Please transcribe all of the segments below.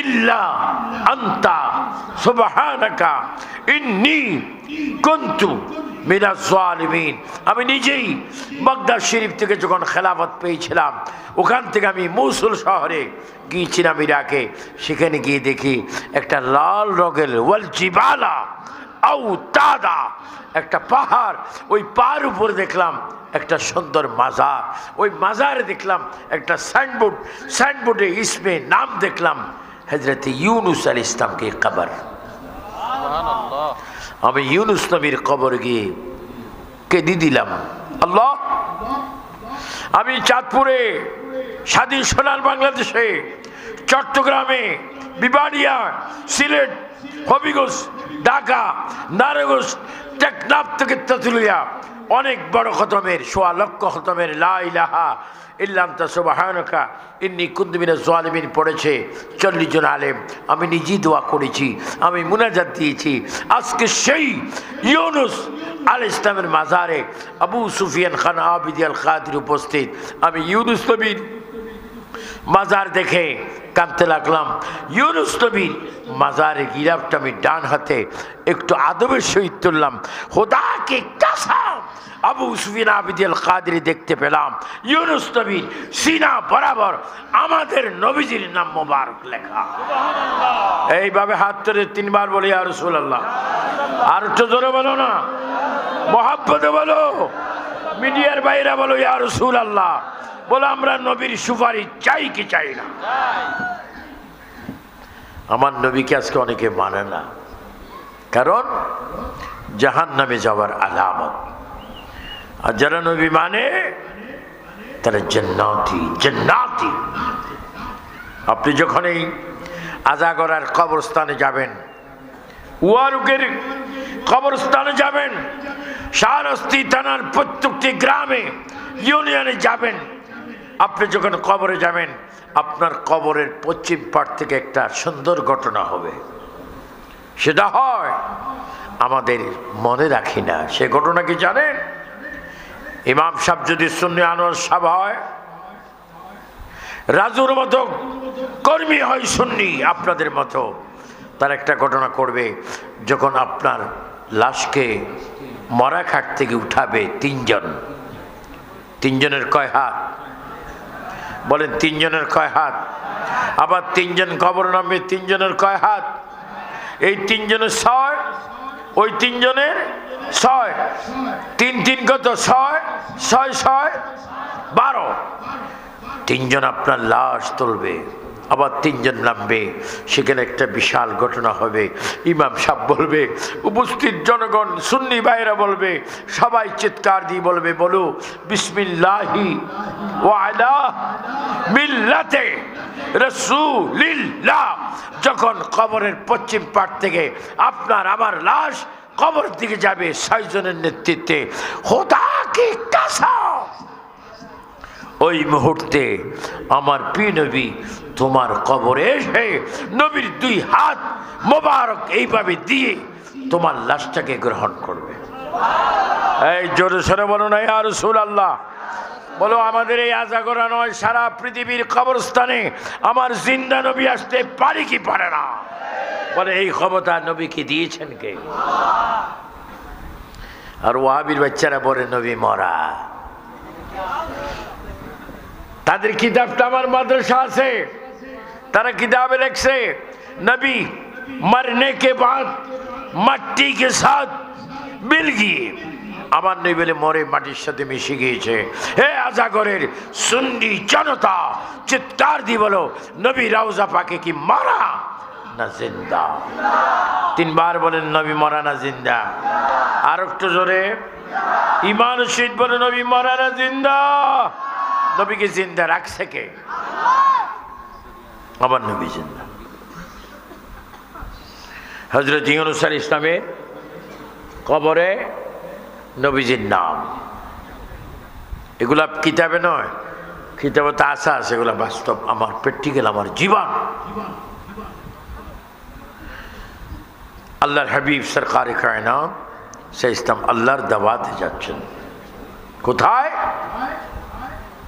ইল্লা আনতা ইন্নী আমি নিজেই বাগদাদ শরীফ থেকে যখন খেলাফত পেয়েছিলাম, ওখান থেকে আমি মৌসুল শহরে গিয়েছিলাম ইরাকে। সেখানে গিয়ে দেখি একটা লাল রঙের ওয়াল আউ তাদা একটা পাহাড় ওই পাহাড় উপরে দেখলাম একটা সুন্দর মাজার ওই মাজারে দেখলাম একটা সাইনবোর্ড সাইনবোর্ডে ইসমে নাম দেখলাম হজরত ইউনুস আল ইসলামকে কবর। আমি ইউনুস নবীর কবর গিয়ে কেঁদে দিলাম। আল্লাহ আমি চাঁদপুরে স্বাধীন সোনার বাংলাদেশে চট্টগ্রামে বিবাড়িয়া সিলেট, হবিগঞ্জ, ঢাকা, নারায়ণগঞ্জ, টেকনাফ থেকে তেঁতুলিয়া। অনেক বড় খতমের, সোয়া লক্ষ খতমের, লা ইলাহা ইল্লাম সুবাহানকা, ইন্নি কুন্দমিনা জোয়ালিমিন পড়েছে চল্লিশ জন আলেম। আমি নিজেই দোয়া করেছি, আমি মুনাজাত দিয়েছি। আজকে সেই ইউনুস আল ইসলামের মাজারে আবু সুফিয়ান খান আবিদি আল খাদির উপস্থিত। আমি ইউনুস নবীর মাজার দেখে কাঁদতে লাগলাম। ইউনুস নবীর মাজারে গিরাফটা আমি ডান হাতে একটু আদবের সহিত তুললাম। হোদাকে কাসাম আবু সুফিন আবিদিল কাদিরি দেখতে পেলাম। ইউনুস নবীর সিনা বরাবর আমাদের নবীজির নাম মোবারক লেখা। এইভাবে হাত ধরে তিনবার বলি আর রসুল্লাহ আর একটু জোরে বলো না। মহাব্বতে বলো। মিডিয়ার বাইরে বলো ইয়া রসুল আল্লাহ বলো, আমরা নবীর সুপারিশ চাই কি চাই না? আমার নবীকে আজকে অনেকে মানে না। কারণ জাহান নামে যাওয়ার আলামত। আর যারা নবী মানে তারা জান্নাতি জান্নাতি। আপনি যখন এই আজাগরার কবরস্থানে যাবেন, উয়ারুকের কবরস্থানে যাবেন শাহরস্তি থানার প্রত্যেকটি গ্রামে ইউনিয়নে যাবেন আপনি যখন কবরে যাবেন, আপনার কবরের পশ্চিম পাট থেকে একটা সুন্দর ঘটনা হবে। সেটা হয়, আমাদের মনে রাখি না। সে ঘটনা কি জানেন? ইমাম সাহেব যদি শূন্য আনোয়ার সাহেব হয়, রাজুর মতো কর্মী হয় সুন্নি আপনাদের মতো, তার একটা ঘটনা করবে। যখন আপনার লাশকে মরা খাট থেকে উঠাবে তিনজন, তিনজনের কয় হাত? বলেন, তিনজনের কয় হাত? আবার তিনজন কবর নামবে তিনজনের কয় হাত? এই তিনজনের ছয়? ওই তিনজনের ছয়। তিন তিন কত? ছয় ছয় ছয়, বারো। তিনজন আপনার লাশ তুলবে। আবার তিনজন নামবে, সেখানে একটা বিশাল ঘটনা হবে। ইমাম সাহ বলবে, উপস্থিত জনগণ, সুন্নি ভাইরা বলবে, সবাই চিৎকার দিয়ে বলবে, বলো, বিসমিল্লাহি মিল্লাতে যখন কবরের পশ্চিম পাট থেকে আপনার আমার লাশ কবর দিকে যাবে, ছয়জনের নেতৃত্বে হোদাকে কাসা ওই মুহূর্তে আমার প্রিয় নবী তোমার কবরে এসে নবীর দুই হাত মোবারক এইভাবে দিয়ে তোমার লাশটাকে গ্রহণ করবে। এই জোরে সরে বলো না আর রসুল আল্লাহ বলো, আমাদের এই আজাগরা নয়, সারা পৃথিবীর কবরস্থানে আমার জিন্দা নবী আসতে পারি কি পারে না? বলে, এই ক্ষমতা নবীকে দিয়েছেন কে? আর ওয়াহাবির বাচ্চারা বলে, নবী মরা। তাদের কিতাবটা আমার মাদ্রাসা আছে। তারা কিতাবে লেখছে, নবী, মরনে কে বাদ, মাটি কে সাথ মিল গিয়ে। আমার নেই বলে, মরে মাটির সাথে মিশে গিয়েছে। হে আজাগরের সুন্নি জনতা, চিৎকার দি বলো, নবী রাউজা পাকে কি মারা না জিন্দা? তিনবার বলেন, নবী মরা না জিন্দা। আর একটু জোরে, ইমান শীত বলে, নবী মরা না জিন্দা। নবীকে জিন্দা রাখছে কে? আমার নবী জিন্দা। হজরত ইউনুসার ইসলামের কবরে নবীজির নাম এগুলা কিতাবে নয় কিতাবতে আশা আছে, এগুলো বাস্তব। আমার প্র্যাকটিক্যাল আমার জীবন। আল্লাহর হাবিব সরকার কায়নাম সে ইসলাম আল্লাহর দাওয়াতে যাচ্ছেন। কোথায়?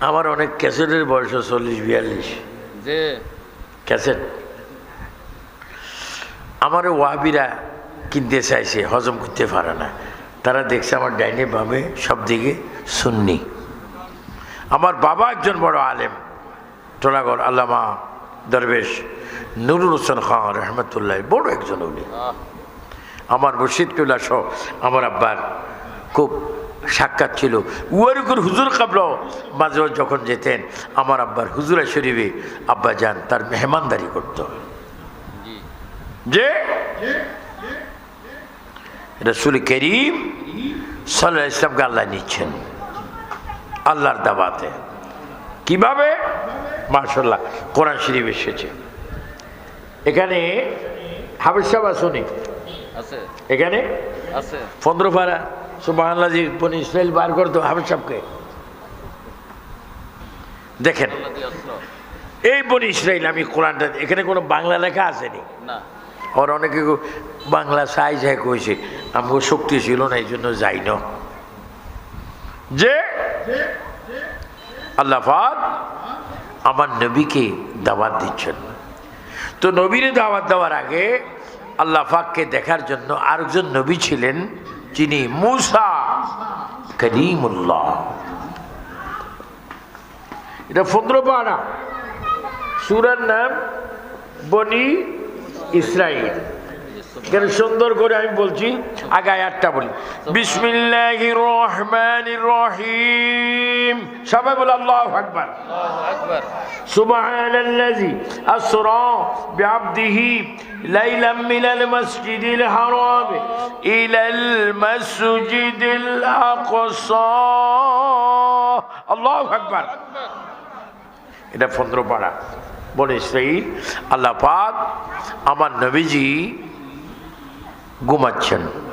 আমার অনেক ক্যাসেটের বয়স চল্লিশ বিয়াল্লিশ। যে? ক্যাসেট। আমার ওয়াবিরা কিনতে চাইছে হজম করতে পারে না। তারা দেখছে আমার ডাইনে বামে সব দিকে সুন্নি। আমার বাবা একজন বড় আলেম টোলাগড় আল্লামা দরবেশ নুরুল হোসেন খান রহমতুল্লাহ বড় একজন উনি। আমার মুর্শিদ কেবলা সহ আমার আব্বার খুব সাক্ষাৎ ছিল। উয়ারুকুর হুজুর কাবল মাঝে যখন যেতেন আমার আব্বার হুজুরা শরীফে আব্বা যান তার মেহমানদারি করত। যে? রসুল করিম সাল্লাহ ইসলামকে আল্লাহ নিচ্ছেন। আল্লাহর দাবাতে কীভাবে? মার্শাল্লাহ কোরআন শরীফ এসেছে। এখানে হাবিজ সাহেব আসুনি এখানে? পনেরো পারা সুবাহান্লাজি বনি ইসরায়েল বার করতো হাবিজ সাহেবকে। দেখেন এই বনি ইসরায়েল আমি কোরআনটা এখানে কোনো বাংলা লেখা আসেনি? আর অনেকে বাংলা সাই যায় কইছে আমাকে শক্তি ছিল না এই জন্য যাই না। যে আল্লাহ আমার নবীকে দাওয়াত দিচ্ছেন। তো নবীরে দাওয়াত দেওয়ার আগে আল্লাহ পাককে দেখার জন্য আরেকজন নবী ছিলেন যিনি মুসা করিমুল্লাহ। এটা পনেরো পাড়া। সুরার নাম বনি ইসরাইল কেন সুন্দর করে আমি বলছি আগে আয়াতটা বলি বিসমিল্লাহির রহমানির রহিম সবাই বলে আল্লাহু আকবার আল্লাহু আকবার سبحان الذي أسرى بعبده ليلا من المسجد الحرام إلى المسجد الأقصى الله أكبر এটা পনেরো পাড়া বলে সেই আল্লাহ পাক আমার নবীজি గుమచ్చను.